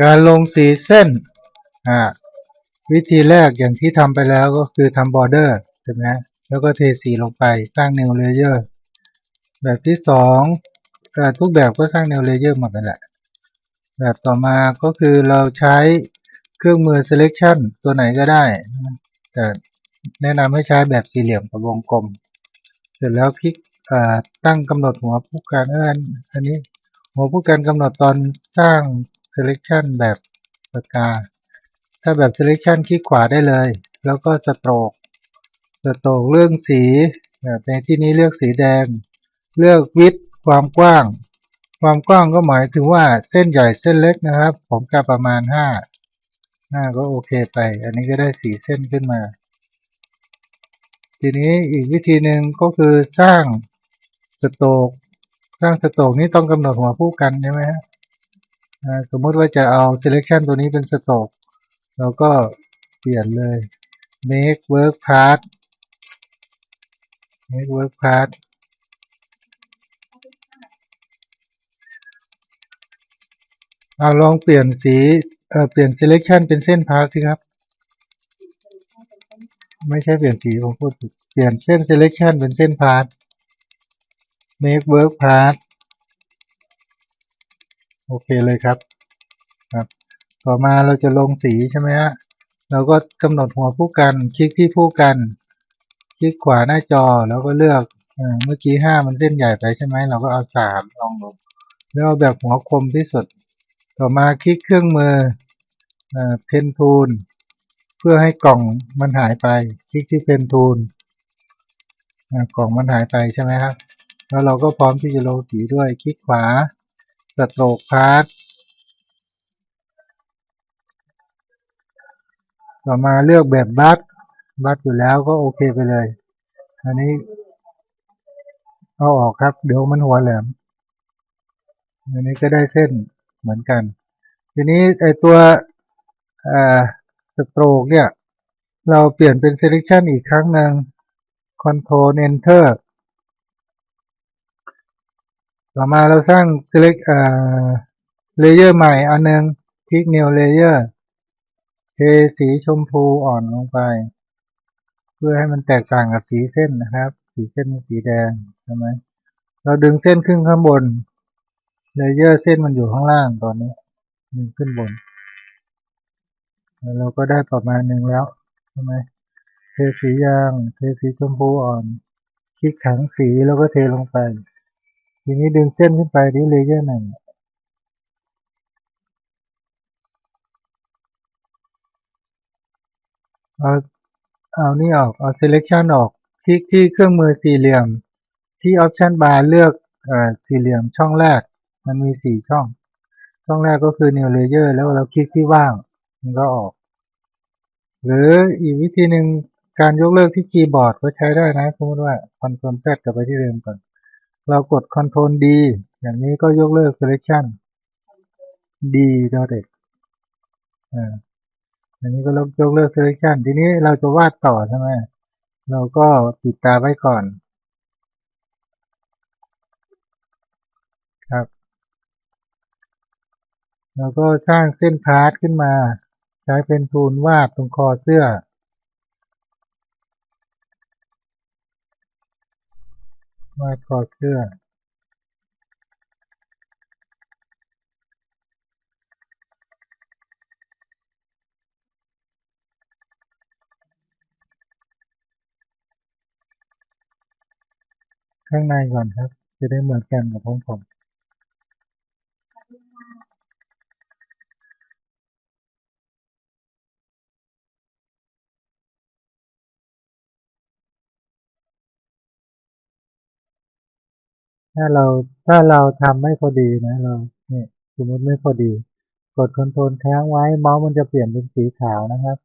การลงสีเส้นอ่าวิธีแรกอย่างที่ทำไปแล้วก็คือทำบอร์เดอร์ใช่ไหมแล้วก็เทสีลงไปสร้าง new layer แบบที่สองทุกแบบก็สร้าง new layer หมดนั่นแหละ แบบต่อมาก็คือเราใช้เครื่องมือ selection ตัวไหนก็ได้ แต่แนะนำให้ใช้แบบสี่เหลี่ยมกับวงกลม เสร็จแล้วคลิกอ่าตั้งกำหนดหัวผู้การเอออันอันนี้หัวผู้การกำหนดตอนสร้าง selection แบบปากกา ถ้าแบบ selection คลิกขวาได้เลย แล้วก็ stroke stroke เรื่องสีในที่นี้เลือกสีแดง เลือก width ความกว้าง ความกว้างก็หมายถึงว่าเส้นใหญ่เส้นเล็กนะครับ ผมกะประมาณ 5 5 ก็โอเคไป อันนี้ก็ได้สีเส้นขึ้นมา ทีนี้อีกวิธีหนึ่งก็คือสร้างสโตกสร้างสโตกนี้ต้องกำหนดหัวผู้กันใช่ไหมฮะ สมมติว่าจะเอา selection ตัวนี้เป็นสโตกเราก็เปลี่ยนเลย make work path make work path เอาลองเปลี่ยนสีเอ่อเปลี่ยน selection เป็นเส้นพาสสิครับ ไม่ใช่เปลี่ยนสีผมพูดผิดเปลี่ยนเส้น selection เป็นเส้นพาส make work path โอเคเลยครับครับ ต่อมาเราจะลงสีใช่ไหมฮะเราก็กำหนดหัวผู้กัน คลิกที่ผู้กัน คลิกขวาหน้าจอแล้วก็เลือกเอ่อเมื่อกี้ห้ามันเส้นใหญ่ไปใช่ไหมเราก็เอาสามลองลงแล้วเอาแบบหัวคมที่สุด ต่อมาคลิกเครื่องมือเพนทูลเพื่อให้กล่องมันหายไป คลิกที่เพนทูลกล่องมันหายไปใช่ไหมครับ แล้วเราก็พร้อมที่จะลงสีด้วยคลิกขวา สโตรกพาร์ทต่อมาเลือกแบบบัตบัตอยู่แล้วก็โอเคไปเลย อันนี้เอาออกครับเดี๋ยวมันหัวแหลม อันนี้ก็ได้เส้นเหมือนกัน ทีนี้ไอตัวสโตรกเนี่ย เราเปลี่ยนเป็น selection อีกครั้งหนึ่ง control enter ต่อมาเราสร้าง select เอ่อ layer ใหม่อันหนึง คลิก new layer เทสีชมพูอ่อนลงไป เพื่อให้มันแตกต่างกับสีเส้นนะครับ สีเส้นเป็นสีแดงใช่ไหมเราดึงเส้นขึ้นข้างบนเลเยอร์เส้นมันอยู่ข้างล่างตอนนี้ดึงขึ้นบนแล้วเราก็ได้ประมาณหนึ่งแล้วใช่ไหมเทสียาง เทสีชมพูอ่อน คลิกขังสีแล้วก็เทลงไป ทีนี้ดึงเส้นขึ้นไปที่เลเยอร์หนึ่งเอาเอานี่ออกเอา selection ออกคลิกที่เครื่องมือสี่เหลี่ยมที่ option bar เลือกอสี่เหลี่ยมช่องแรก มันมีสี่ช่อง ช่องแรกก็คือ new layer แล้วเราคลิกที่ว่าง มันก็ออก หรืออีกวิธีหนึ่งการยกเลิกที่คีย์บอร์ดก็ใช้ได้นะสมมติว่า Ctrl Z กลับไปที่เดิมก่อน เรากด Ctrl D อย่างนี้ก็ยกเลิก selection D ดอเด็กอ่าอันนี้ก็ลบยกเลิก selection ทีนี้เราจะวาดต่อใช่ไหมเราก็ปิดตาไว้ก่อน ครับ แล้วก็สร้างเส้นพาร์ทขึ้นมา ใช้เป็นทูลวาดตรงคอเสื้อ วาดคอเสื้อข้างในก่อนครับ จะได้เหมือนกันกับของผม ถ้าเราถ้าเราทำไม่พอดีนะ เราเนี่ยสมมติไม่พอดี กดคอนโทรลค้างไว้เมาส์มันจะเปลี่ยนเป็นสีขาวนะครับ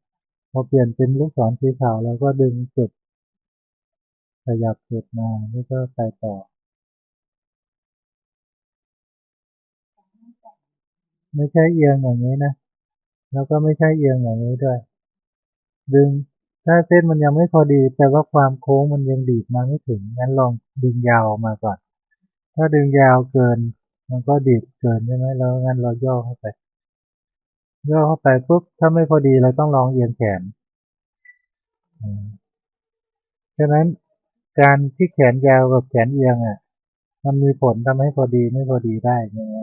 พอเปลี่ยนเป็นลูกศรสีขาวเราก็ดึงจุดขยับจุดมาแล้วก็ไปต่อ ไม่ใช่เอียงอย่างนี้นะ แล้วก็ไม่ใช่เอียงอย่างนี้ด้วย ดึงถ้าเส้นมันยังไม่พอดีแปลว่าความโค้งมันยังดีดมาไม่ถึงงั้นลองดึงยาวมาก่อน ถ้าดึงยาวเกิน มันก็ดีดเกินใช่ไหมแล้วงั้นเราย่อเข้าไป ย่อเข้าไปปุ๊บถ้าไม่พอดีเราต้องลองเอียงแขนฉะนั้นการที่แขนยาวกับแขนเอียงอะ มันมีผลทำให้พอดีไม่พอดีได้ใช่ไหม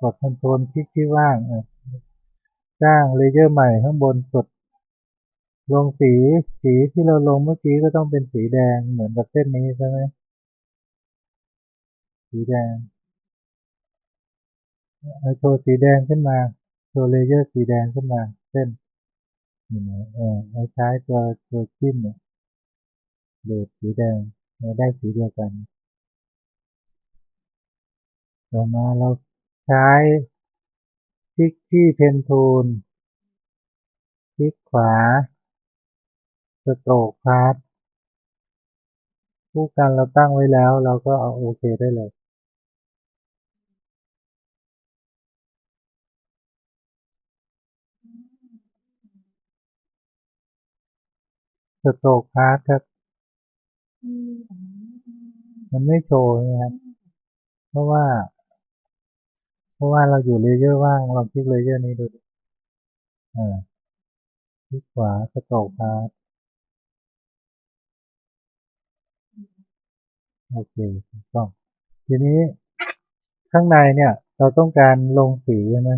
กดคอนโทรลคลิกที่ว่างอะสร้างเลเยอร์ใหม่ข้างบนสุด ลงสีสีที่เราลงเมื่อกี้ก็ต้องเป็นสีแดงเหมือนกับเส้นนี้ใช่ไหมสีแดงเอาโชว์สีแดงขึ้นมาโชว์เลเยอร์สีแดงขึ้นมาเส้นนี่นะเออเอาใช้ตัวตัวจิ้มเนี่ยโดูดสีแดงเราได้สีเดียวกัน ต่อมาเราใช้คลิกที่เพนทูลคลิกขวา สโตรกพาร์ทผู้กันเราตั้งไว้แล้วเราก็เอาโอเคได้เลย สโตรกพาร์ทครับ มันไม่โชว์นะครับ เพราะว่า เพราะว่าเราอยู่เลเยอร์ว่างลองคลิกเลเยอร์นี้ดูอ่าคลิกขวาสโตรกพาร์ท โอเคถูกต้อง ทีนี้ข้างในเนี่ย เราต้องการลงสีใช่ไหม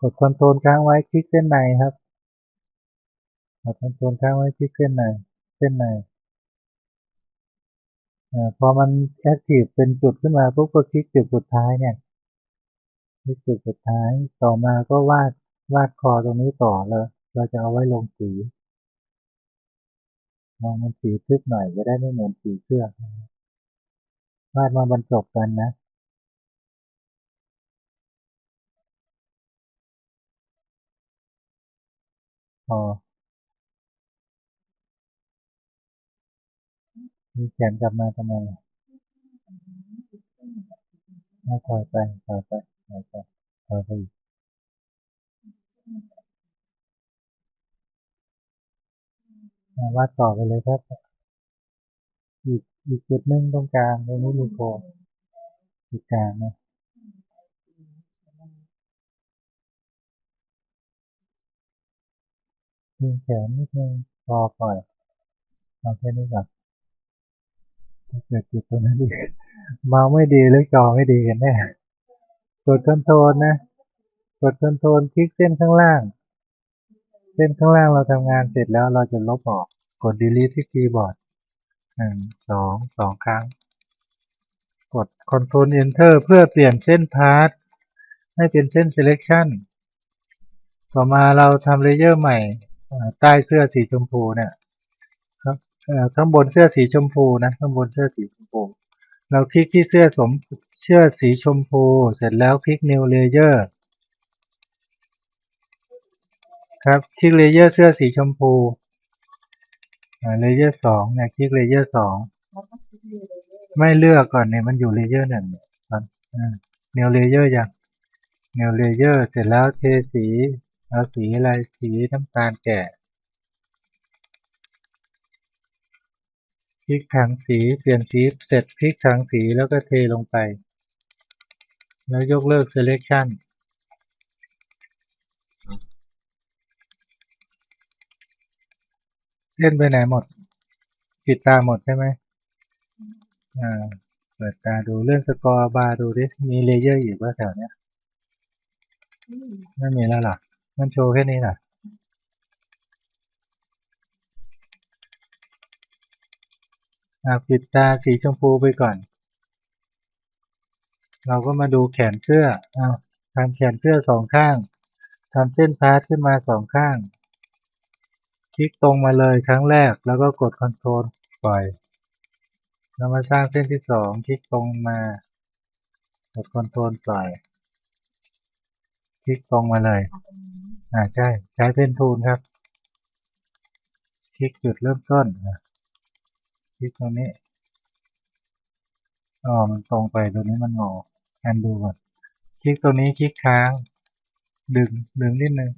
กดคอนโทรลค้างไว้คลิกเส้นในครับกดคอนโทรลค้างไว้คลิกเส้นใน เส้นในอ่าพอมันแอคทีฟเป็นจุดขึ้นมาปุ๊บก็คลิกจุดสุดท้ายเนี่ยคลิกจุดสุดท้ายต่อมาก็วาดวาดคอตรงนี้ต่อแล้วเราจะเอาไว้ลงสีลองมันสีทึบหน่อยจะได้ไม่เหมือนสีเสื้อ วาดมาบรรจบกันนะพอมีแขนกลับมาทำไมเอาถอยไปถอยไปถอยไปถอยไปอีกอ่าวาดต่อไปเลยครับอีก อีกจุดหนึ่งตรงกลางตรงนี้มีโคนจุดกลางนะดึงแขนนิดนึงพอปล่อยเอาแค่นี้ก่อนถ้าเกิดจุดตรงนั้นอีเมาไม่ดีหรือจอไม่ดีกันแน่กดคอนโทรลนะกดคอนโทรลคลิกเส้นข้างล่าง เส้นข้างล่างเราทำงานเสร็จแล้วเราจะลบออกกด delete ที่คีย์บอร์ด หนึ่งสองสองครั้ง กด Ctrl Enter เพื่อเปลี่ยนเส้นพาร์ทให้เป็นเส้น selection ต่อมาเราทำเลเยอร์ใหม่ใต้เสื้อสีชมพูเนี่ยครับข้างบนเสื้อสีชมพูนะข้างบนเสื้อสีชมพู เราคลิกที่เสื้อสมเสื้อสีชมพู เสร็จแล้วคลิก new layer ครับคลิกเลเยอร์เสื้อสีชมพู เลเยอร์สองเนี่ยคลิกเลเยอร์สองไม่เลือกก่อนเนี่ยมันอยู่เลเยอร์หนึ่งก่อนเนวเลเยอร์ยังเนวเลเยอร์เสร็จแล้วเทสีเอาสีอะไรสีน้ำตาลแก่คลิกถังสีเปลี่ยนสีเสร็จคลิกถังสีแล้วก็เทลงไป แล้วยกเลิก selection เล่นไปไหนหมดปิดตาหมดใช่ไหมอ่า เปิดตาดูเรื่องสกอร์บาร์ดูดิ มีเลเยอร์อยู่ว่าแถวเนี้ยไม่มีแล้วหรอ มันโชว์แค่นี้เหรออ่าปิดตาสีชมพูไปก่อน เราก็มาดูแขนเสื้ออ้าวทำแขนเสื้อสองข้างทำเส้นพาร์ทขึ้นมาสองข้าง คลิกตรงมาเลยครั้งแรกแล้วก็กดคอนโทรลปล่อยเรามาสร้างเส้นที่สองคลิกตรงมากดคอนโทรลปล่อย คลิกตรงมาเลยอ่าใช่ใช้เพนทูลครับ คลิกจุดเริ่มต้นอะคลิกตรงนี้อ๋อมันตรงไปตัวนี้มันงอแอนดูก่อนคลิกตัวนี้คลิกค้าง ดึงดึงนิดนึง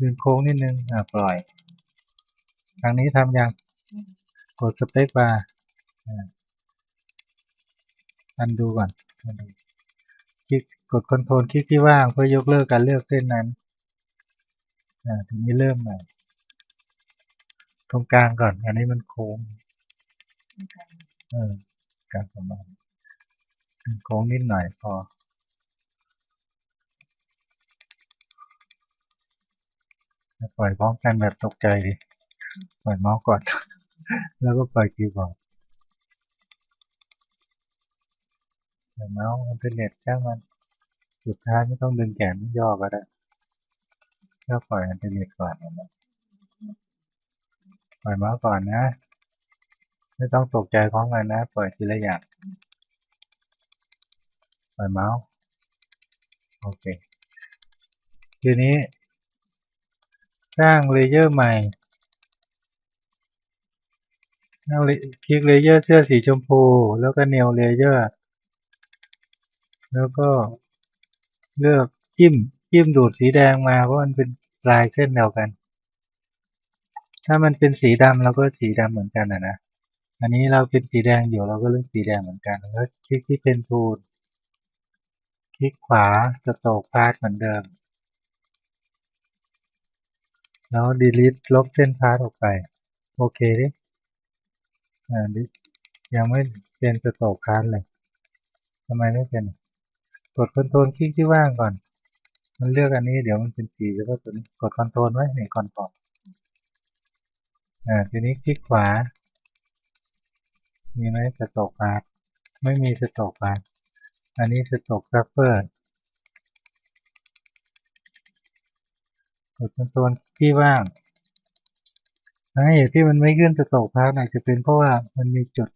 ดึงโค้งนิดนึงอ่าปล่อย ทางนี้ทำยังกดสเปคบาร์อันดูก่อนกดคอนโทรลคลิกที่ว่างเพื่อยกเลิกการเลือกเส้นนั้นอ่าทีนี้เริ่มใหม่ตรงกลางก่อน อันนี้มันโค้งเออกลางประมาณโค้งนิดหน่อยพอปล่อยพร้อมกันแบบตกใจดิ ปล่อยเมาส์ก่อน แล้วก็ปล่อยคีย์บอร์ดปล่อยเมาส์อินเทอร์เน็ตช่างมัน สุดท้ายไม่ต้องดึงแขนย่อก็ได้ก็ปล่อยอินเทอร์เน็ตก่อนนะปล่อยเมาส์ก่อนนะ ไม่ต้องตกใจพร้อมกันนะ ปล่อยทีละอย่างปล่อยเมาส์โอเคทีนี้ สร้างเลเยอร์ใหม่ สร้าเลคลิกเลเยอร์เสื้อสีชมพู แล้วก็ new layer แล้วก็เลือกจิ้มจิ้มดูดสีแดงมาเพราะมันเป็นลายเส้นเดียวกัน ถ้ามันเป็นสีดำเราก็สีดำเหมือนกันนะนะ อันนี้เราเป็นสีแดงอยู่เราก็เลือกสีแดงเหมือนกันแล้วคลิกที่เป็นทูลคลิกขวาสโตกพาสเหมือนเดิม แล้ว delete ลบเส้นพาสออกไป โอเคดิ อ่าดิยังไม่เป็นสโตกพาสเลยทำไมไม่เป็นกดคอนโทรลคลิกที่ว่างก่อน มันเลือกอันนี้เดี๋ยวมันเป็นสีแล้วก็ตัวนี้กดคอนโทรลไว้ในคอนโทรลอ่าทีนี้คลิกขวา มีไหมสโตกพาสไม่มีสโตกพาสอันนี้สโตกซัฟเฟอร์กดคอนโทรลที่ว่างาเหตุที่มันไม่ขึ้นสโตกพาร์ทอาจะเป็นเพราะว่ามันมีจุด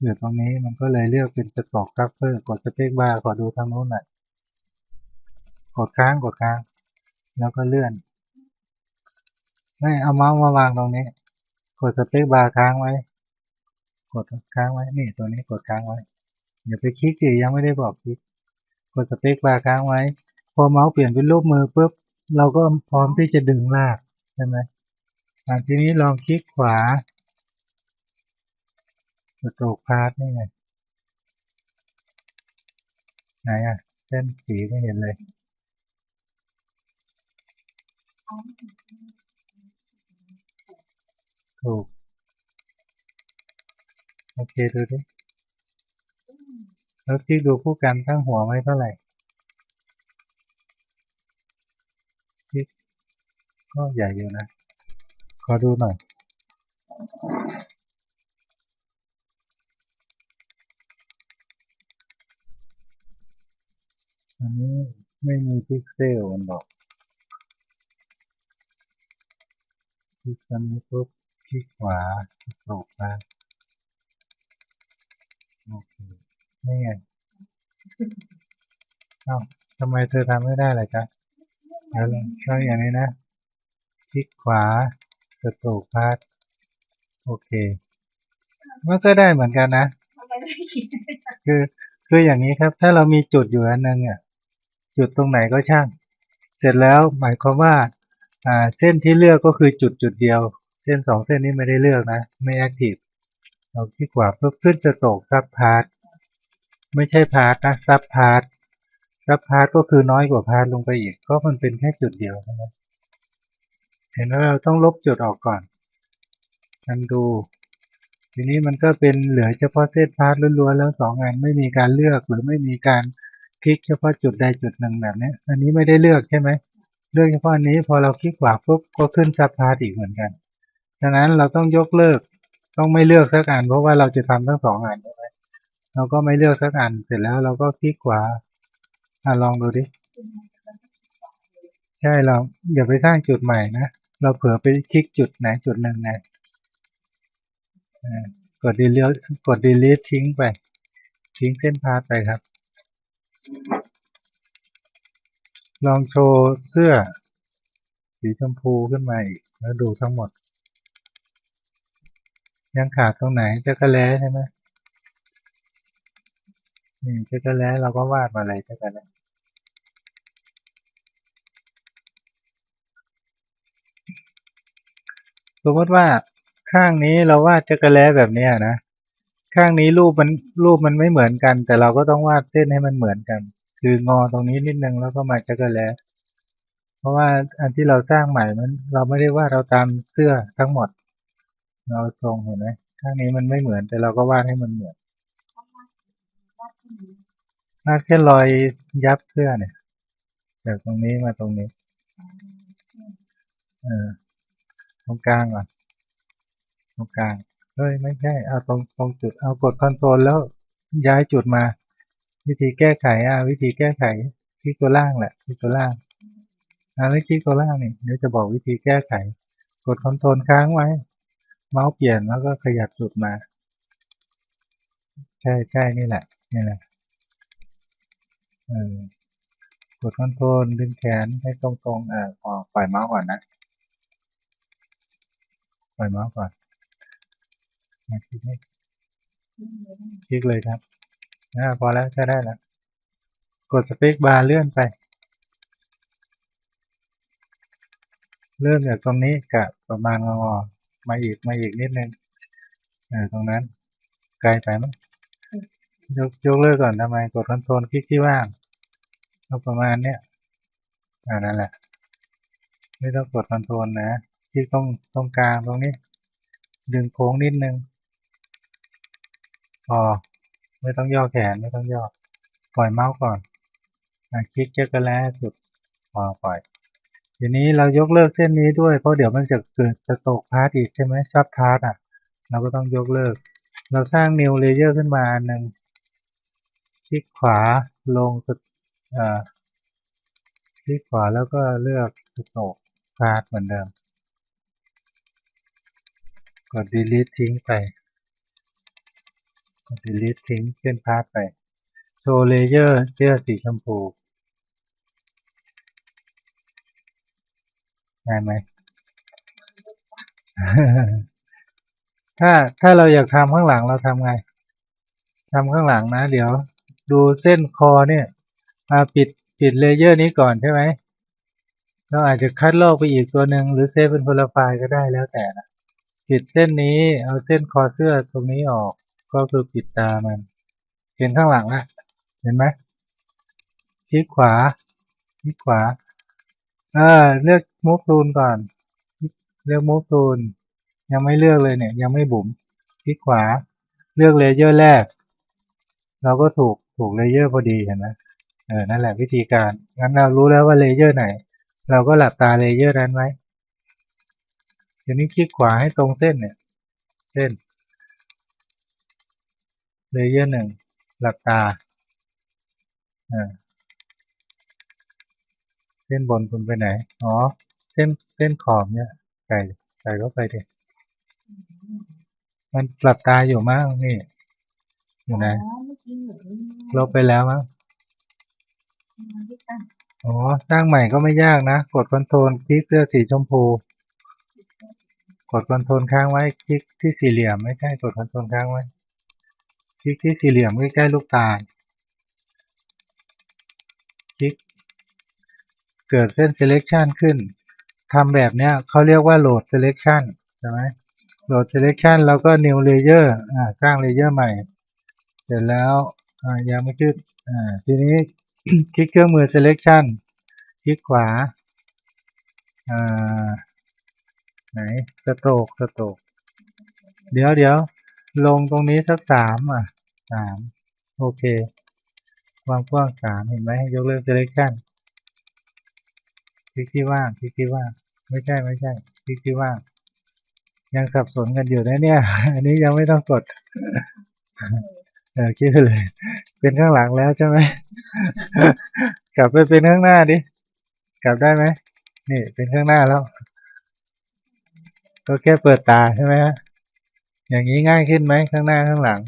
อยู่ตรงนี้มันก็เลยเลือกเป็นสโตกซัฟเฟอร์กดสเปคบาร์ขอดูทางโน้นหน่อยกดค้างกดค้าง แล้วก็เลื่อนไม่เอาเมาส์มาวางตรงนี้ กดสเปคบาร์ค้างไว้ กดค้างไว้นี่ตัวนี้กดค้างไว้อย่าไปคลิกสิยังไม่ได้บอกคลิกกดสเปคบาร์ค้างไว้ พอเมาส์เปลี่ยนเป็นรูปมือปุ๊บเราก็พร้อมที่จะดึงลากใช่ไหม ทีนี้ลองคลิกขวาสโตรกพาร์ทนี่ไง ไหนอะเส้นสีไม่เห็นเลย ถูก โอเคดูดิแล้วคลิกดูผู้กันตั้งหัวไว้เท่าไหร่คลิกก็ใหญ่อยู่นะ ขอดูหน่อยอันนี้ไม่มีพิกเซลมันบอกคลิกอันนี้ปุ๊บคลิกขวาโตกไปโอเคนี่ไงเอ้าทำไมเธอทำไม่ได้ล่ะจ๊ะเดี๋ยวลองช่วยอย่างนี้นะ คลิกขวา สโตกพาสโอเค มันก็ได้เหมือนกันนะทำไมไม่คิดคือคืออย่างนี้ครับ ถ้าเรามีจุดอยู่อันนึงอะจุดตรงไหนก็ช่าง เสร็จแล้วหมายความว่าอ่าเส้นที่เลือกก็คือจุดจุดเดียว เส้นสองเส้นนี้ไม่ได้เลือกนะ ไม่แอคทีฟเราคลิกขวาเพื่อขึ้นสโตกซับพาร์ทไม่ใช่พาร์ทนะซับพาร์ทซับพาร์ทก็คือน้อยกว่าพาร์ทลงไปอีกเพราะมันเป็นแค่จุดเดียวใช่ไหมเห็นว่าเราต้องลบจุดออกก่อนกันดู ทีนี้มันก็เป็นเหลือเฉพาะเส้นพาร์ทล้วนๆแล้วสองอันไม่มีการเลือกหรือไม่มีการคลิกเฉพาะจุดใดจุดหนึ่งแบบนี้ อันนี้ไม่ได้เลือกใช่ไหม เลือกเฉพาะอันนี้พอเราคลิกขวาปุ๊บก็ขึ้นซับพาร์ทอีกเหมือนกันฉะนั้นเราต้องยกเลิกต้องไม่เลือกสักอันเพราะว่าเราจะทำทั้งสองอันใช่ไหมเราก็ไม่เลือกสักอันเสร็จแล้วเราก็คลิกขวาอะลองดูดิ ใช่เราอย่าไปสร้างจุดใหม่นะ เราเผื่อไปคลิกจุดไหนจุดหนึ่งไงกด delete กด delete ทิ้งไป ทิ้งเส้นพาสไปครับ ลองโชว์เสื้อ สีชมพูขึ้นมาอีก แล้วดูทั้งหมด ยังขาดตรงไหนจักรแล้ใช่ไหมนี่จักรแล้เราก็วาดมาเลยจักรแล้ มมติว่าข้างนี้เราวาดจักรแล้แบบเนี้ยนะ ข้างนี้รูปมันรูปมันไม่เหมือนกัน แต่เราก็ต้องวาดเส้นให้มันเหมือนกัน คืองอตรงนี้นิดนึงแล้วก็มาจักรแลเพราะว่าอันที่เราสร้างใหม่มันเราไม่ได้ว่าเราตามเสื้อทั้งหมด เราทรงเห็นไหมข้างนี้มันไม่เหมือนแต่เราก็วาดให้มันเหมือนวาดแค่รอยยับเสื้อเนี่ยจากตรงนี้มาตรงนี้เออ ตรงกลางก่อนตรงกลางเฮ้ยไม่ใช่เอาตรงตรงจุดเอากดคอนโทรลแล้วย้ายจุดมา วิธีแก้ไขอะวิธีแก้ไขคลิกตัวล่างแหละคลิกตัวล่างอ่าแล้วคลิกตัวล่างนี่เดี๋ยวจะบอกวิธีแก้ไข กดคอนโทรลค้างไว้ เมาส์เปลี่ยนแล้วก็ขยับจุดมา ใช่ใช่นี่แหละนี่แหละเออกดคอนโทรลดึงแขนให้ตรงๆอ่าพอปล่อยเมาส์ก่อนนะ ปล่อยเมาส์ก่อนมาคลิกให้นี่เลยนะคลิกเลยครับอ่าพอแล้วใช้ได้แล้ว กดสเปคบาร์เลื่อนไป เริ่มจากตรงนี้กับประมาณงอๆมาอีกมาอีกนิดนึงเออตรงนั้นไกลไปมั้งยกยกเลิกก่อนทำไมกดคอนโทรลคลิกที่ว่างเอาประมาณเนี้ยอ่านั่นแหละ ไม่ต้องกดคอนโทรลนะ คลิกตรงตรงกลางตรงนี้ ดึงโค้งนิดนึงพอไม่ต้องย่อแขนไม่ต้องย่อปล่อยเมาส์ก่อนอคลิกเจอกันแล้วจุดพอปล่อยทีนี้เรายกเลิกเส้นนี้ด้วยเพราะเดี๋ยวมันจะเกิดสโตกพาร์ทอีกใช่ไหมซับพาร์ทอะ เราก็ต้องยกเลิก เราสร้าง new layer ขึ้นมานหนึ่งคลิกขวาลงคลิกขวาแล้วก็เลือกสโตกพาร์ทเหมือนเดิม กด delete ทิ้งไป กด delete ทิ้งเส้นพาร์ทไป โชว์เลเยอร์เสื้อสีชมพูง่านไหม ถ้าถ้าเราอยากทำข้างหลังเราทำไงทำข้างหลังนะ เดี๋ยวดูเส้นคอเนี่ยมาปิดปิดเลเยอร์นี้ก่อนใช่ไหมเราอาจจะคัดลอกไปอีกตัวหนึ่งหรือเซฟเป็นคนละไฟล์ก็ได้แล้วแต่นะ ปิดเส้นนี้เอาเส้นคอเสื้อตรงนี้ออก ก็คือปิดตามัน เห็นข้างหลังละเห็นไหมคลิกขวาคลิกขวาเออเลือก move tool ก่อน เลือก move tool ยังไม่เลือกเลยเนี่ย ยังไม่บุ๋มคลิกขวา เลือกเลเยอร์แรก เราก็ถูกถูกเลเยอร์พอดีเห็นไหมเออนั่นแหละวิธีการงั้นเรารู้แล้วว่าเลเยอร์ไหน เราก็หลับตาเลเยอร์นั้นไว้ ทีนี้คลิกขวาให้ตรงเส้นเนี่ย เส้นเลเยอร์หนึ่งหลับตาอ่าเส้นบนคุณไปไหน อ๋อ เส้นเส้นขอบเนี่ยใส่ใส่เข้าไปดิมันหลับตาอยู่มั้งนี่อยู่ไหนอ๋อเมื่อกี้เหมือนลบไปแล้วมั้งมาที่ตั้งอ๋อ สร้างใหม่ก็ไม่ยากนะ กดคอนโทรลคลิกเสื้อสีชมพู กดคอนโทรลค้างไว้คลิกที่สี่เหลี่ยมไม่ใช่กดคอนโทรลค้างไว้ คลิกที่สี่เหลี่ยมใกล้ๆลูกตาลคลิก เกิดเส้น selection ขึ้นทำแบบเนี้ยเขาเรียกว่า load selection ใช่ไหม load selection แล้วก็ new layer อ่าสร้าง layer ใหม่ เสร็จแล้วอ่ายังไม่ขึ้นอ่าทีนี้คลิกเครื่องมือ selection คลิกขวาอ่า ไหนสโตกสโตกเดี๋ยวเดี๋ยวลงตรงนี้สักสามอะสามโอเค ความกว้างสามเห็นไหมยกเลิก selection คลิกที่ว่างคลิกที่ว่างไม่ใช่ไม่ใช่คลิกที่ว่างยังสับสนกันอยู่นะเนี่ย อันนี้ยังไม่ต้องกดเออคิดเลย เป็นข้างหลังแล้วใช่ไหมกลับไปเป็นข้างหน้าดิกลับได้ไหมนี่เป็นข้างหน้าแล้ว ก็แค่เปิดตาใช่ไหมฮะอย่างนี้ง่ายขึ้นไหมข้างหน้าข้างหลัง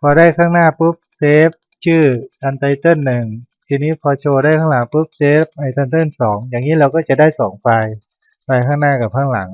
พอได้ข้างหน้าปุ๊บเซฟชื่ออันไตเติลหนึ่งทีนี้พอโชว์ได้ข้างหลังปุ๊บเซฟไอไตเติลสองอย่างนี้เราก็จะได้สองไฟล์ไฟล์ข้างหน้ากับข้างหลัง